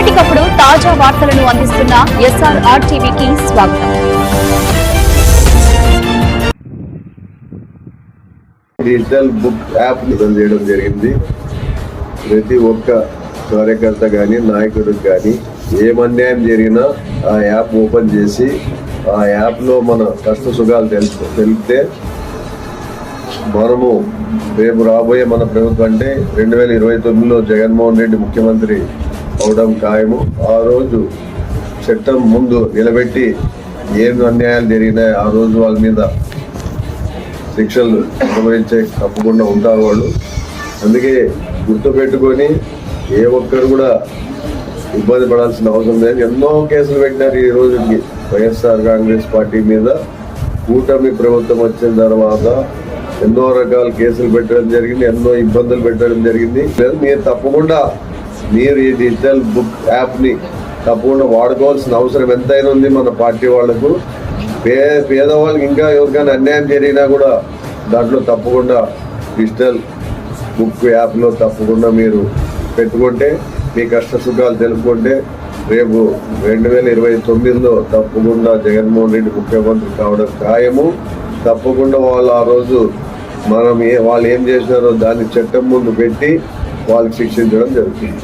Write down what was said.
ఎప్పటికప్పుడు తాజా వార్తలను అందిస్తున్న ఎస్ఆర్ఆర్ టీవీకి స్వాగతం. డిజిటల్ బుక్ యాప్ నిజం చేయడం జరిగింది. ప్రతి ఒక్క కార్యకర్త కానీ నాయకుడికి కానీ ఏం అన్యాయం జరిగినా ఆ యాప్ ఓపెన్ చేసి ఆ యాప్లో మన కష్ట సుఖాలు తెలుసు తెలిపితే మనము రేపు రాబోయే మన ప్రభుత్వం అంటే రెండు వేల ఇరవై తొమ్మిదిలో జగన్మోహన్ రెడ్డి ముఖ్యమంత్రి అవడం ఖాయము. ఆ రోజు చట్టం ముందు నిలబెట్టి ఏం అన్యాయాలు జరిగినాయి ఆ రోజు వాళ్ళ మీద శిక్షలు అనుభవించే తప్పకుండా ఉంటారు వాళ్ళు. అందుకే గుర్తుపెట్టుకొని ఏ ఒక్కరు కూడా ఇబ్బంది పడాల్సిన అవసరం లేదు. ఎన్నో కేసులు పెట్టినారు ఈ రోజుకి వైఎస్ఆర్ కాంగ్రెస్ పార్టీ మీద. కూటమి ప్రభుత్వం వచ్చిన తర్వాత ఎన్నో రకాల కేసులు పెట్టడం జరిగింది ఎన్నో ఇబ్బందులు పెట్టడం జరిగింది. లేదు మీరు తప్పకుండా మీరు ఈ డిజిటల్ బుక్ యాప్ని తప్పకుండా వాడుకోవాల్సిన అవసరం ఎంతైనా ఉంది మన పార్టీ వాళ్ళకు పే పేదవాళ్ళకి ఇంకా ఎవరికైనా అన్యాయం జరిగినా కూడా దాంట్లో తప్పకుండా డిజిటల్ బుక్ యాప్లో తప్పకుండా మీరు పెట్టుకుంటే మీ కష్ట సుఖాలు తెలుపుకుంటే రేపు రెండు వేల ఇరవై తొమ్మిదిలో తప్పకుండా జగన్మోహన్ రెడ్డి ముఖ్యమంత్రి కావడం ఖాయము. తప్పకుండా వాళ్ళు ఆ రోజు మనం ఏ వాళ్ళు ఏం చేసినారో దాన్ని చట్టం ముందు పెట్టి వాళ్ళకి శిక్షించడం జరుగుతుంది.